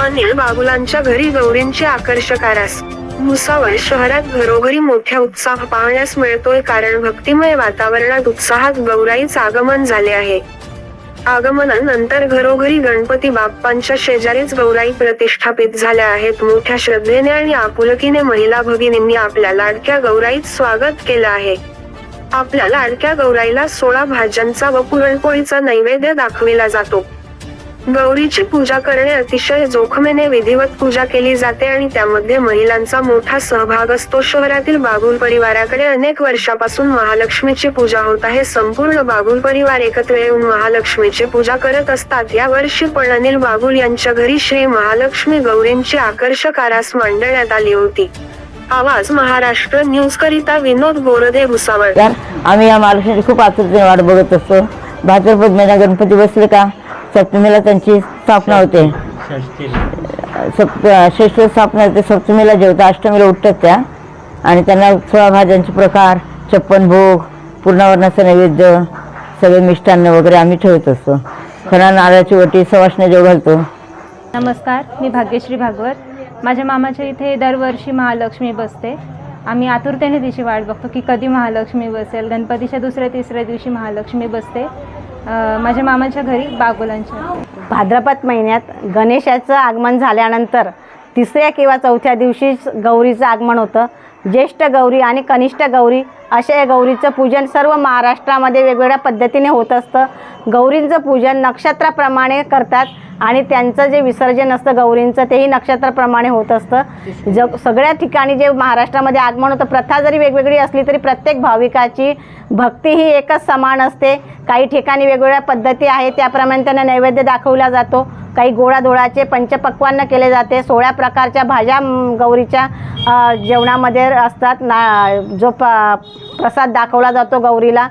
अनिल बाबुलांच्या घरी गौरींची आकर्षक आरास भुसावळ शहरात घरोघरी मोठ्या उत्साह पाहण्यास मिळतोय कारण भक्तिमय वातावरणात उत्साहात गौराईच आगमन झाले आहे. आगमनानंतर घरोघरी गणपती बाप्पांच्या शेजारीच गौराई प्रतिष्ठापित झाल्या आहेत. मोठ्या श्रद्धेने आणि आपुलकीने महिला भगिनींनी आपल्या लाडक्या गौराईत स्वागत केलं आहे. आपल्या लाडक्या गौराईला सोळा भाज्यांचा व पुरणपोळीचा नैवेद्य दाखविला जातो. गौरीची पूजा करणे अतिशय जोखमीने विधिवत पूजा केली जाते आणि त्यामध्ये महिलांचा मोठा सहभाग असतो. शहरातील बागुल परिवाराकडे अनेक वर्षापासून महालक्ष्मीची पूजा होत आहे. संपूर्ण बागुल परिवार एकत्र येऊन महालक्ष्मीची पूजा करत असतात. या वर्षी पण अनिल बागुल यांच्या घरी श्री महालक्ष्मी गौरींची आकर्षक आरास मांडण्यात आली होती. आवाज महाराष्ट्र न्यूज करिता विनोद बोरदे भुसावळ. आम्ही या महालक्ष्मीची खूप आतुरतेने वाट बघत असतो. भाद्रपद महिना गणपती बसले का? सप्तमीला त्यांची स्थापना होते. सप्त षष्ठ स्थापना होते. सप्तमीला जेवता अष्टमीला उठतात त्या. आणि त्यांना सोळा भाज्यांचे प्रकार छप्पन भोग पूर्णावरणाचं नैवेद्य सगळे मिष्टान्न वगैरे आम्ही ठेवत असतो. खरा नारळाची वटी सवासण्या जेव घालतो. नमस्कार मी भाग्यश्री भागवत. माझ्या मामाच्या इथे दरवर्षी महालक्ष्मी बसते. आम्ही आतुरतेने तिची वाट बघतो की कधी महालक्ष्मी बसेल. गणपतीच्या दुसऱ्या तिसऱ्या दिवशी महालक्ष्मी बसते. माझ्या मामाच्या घरी बागोलांच्या. भाद्रपद महिन्यात गणेशाचं आगमन झाल्यानंतर तिसऱ्या किंवा चौथ्या दिवशीच गौरीचं आगमन होतं. ज्येष्ठ गौरी आणि कनिष्ठ गौरी अशा या गौरीचं पूजन सर्व महाराष्ट्रामध्ये वेगवेगळ्या पद्धतीने होत असतं. गौरींचं पूजन नक्षत्राप्रमाणे करतात आणि त्यांचं जे विसर्जन असतं गौरींचं तेही नक्षत्राप्रमाणे होत असतं. जग सगळ्या ठिकाणी जे महाराष्ट्रामध्ये आगमन होतं प्रथा जरी वेगवेगळी असली तरी प्रत्येक भाविकाची भक्ती ही एकच समान असते. काही ठिकाणी वेगवेगळ्या पद्धती आहेत त्याप्रमाणे त्यांना नैवेद्य दाखवला जातो. काही गोळाधोळाचे पंचपक्वान्न केले जाते. सोळा प्रकारच्या भाज्या गौरीच्या जेवणामध्ये असतात. ना जो प प्रसाद दाखवला जातो गौरीला.